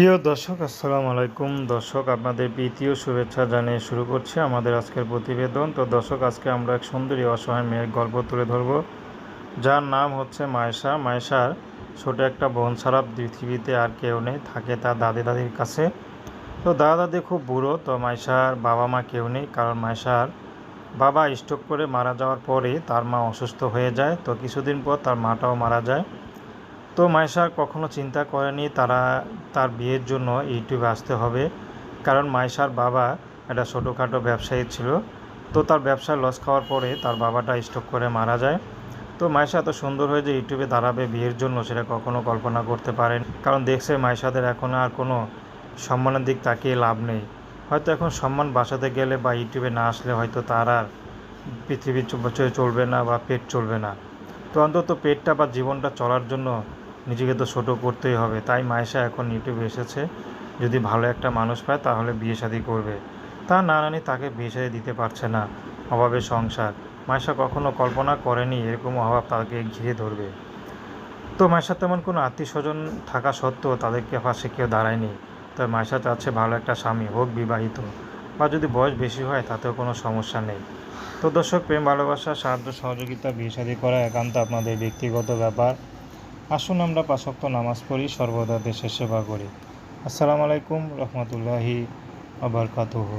প্রিয় দর্শক, আসসালামু আলাইকুম। দর্শক, আপনাদের প্রীতীয় শুভেচ্ছা জানিয়ে শুরু করছি আমাদের আজকের প্রতিবেদন। তো দর্শক, আজকে আমরা এক সুন্দরী অসহায় মেয়ের গল্প তুলে ধরব। যার নাম হচ্ছে মায়েশা। মায়েশার ছোট একটা বোন ছাড়া পৃথিবীতে আর কেউ নেই, থাকে তার দাদি দাদির কাছে। তো দাদা দাদি খুব বুড়ো, তো মায়েশার বাবা মা কেউ নেই, কারণ মায়েশার বাবা স্ট্রোক করে মারা যাওয়ার পরে তার মা অসুস্থ হয়ে যায়। তো কিছুদিন পর তার মাটাও মারা যায়। তো মাইশা কখনো চিন্তা করেনি তারা তার বিয়ের জন্য ইউটিউবে আসতে হবে। কারণ মাইশার বাবা একটা ছোটোখাটো ব্যবসায়ী ছিল। তো তার ব্যবসায় লস খাওয়ার পরে তার বাবাটা স্ট্রোক করে মারা যায়। তো মাইশা এত সুন্দর হয়ে যে ইউটিউবে দাঁড়াবে বিয়ের জন্য সেটা কখনো কল্পনা করতে পারেন। কারণ দেখছে মায়েশাদের এখন আর কোনো সম্মানের দিক তাকিয়ে লাভ নেই। হয়তো এখন সম্মান বাঁচাতে গেলে বা ইউটিউবে না আসলে হয়তো তার আর পৃথিবী চ- চলবে না বা পেট চলবে না। তো অন্তত পেটটা বা জীবনটা চলার জন্য নিজেকে তো ছোটো করতেই হবে। তাই মায়েশা এখন ইউটিউবে এসেছে। যদি ভালো একটা মানুষ পায়, তাহলে বিয়ে শাদী করবে। তা না নানি তাকে বিয়ে শাদি দিতে পারছে না। অভাবে সংসার। মায়েশা কখনো কল্পনা করেনি এরকম অভাব তাকে ঘিরে ধরবে। তো মায়েশার তেমন কোনো আত্মীয় স্বজন থাকা সত্ত্বেও তাদেরকে পাশে কেউ দাঁড়ায়নি। তাই মায়েশা চাচ্ছে ভালো একটা স্বামী হোক বিবাহিত। বা যদি বয়স বেশি হয়, তাতেও কোনো সমস্যা নেই। তো দর্শক, প্রেম, ভালোবাসা, সাহায্য, সহযোগিতা, বিয়ে শাদী করা একান্ত আপনাদের ব্যক্তিগত ব্যাপার। আসুন আমরা পাশক্ত নামাজ পড়ি সর্বদা দেশের সেবা করি। আসসালামু আলাইকুম রহমতুল্লাহি আবরকাতুহু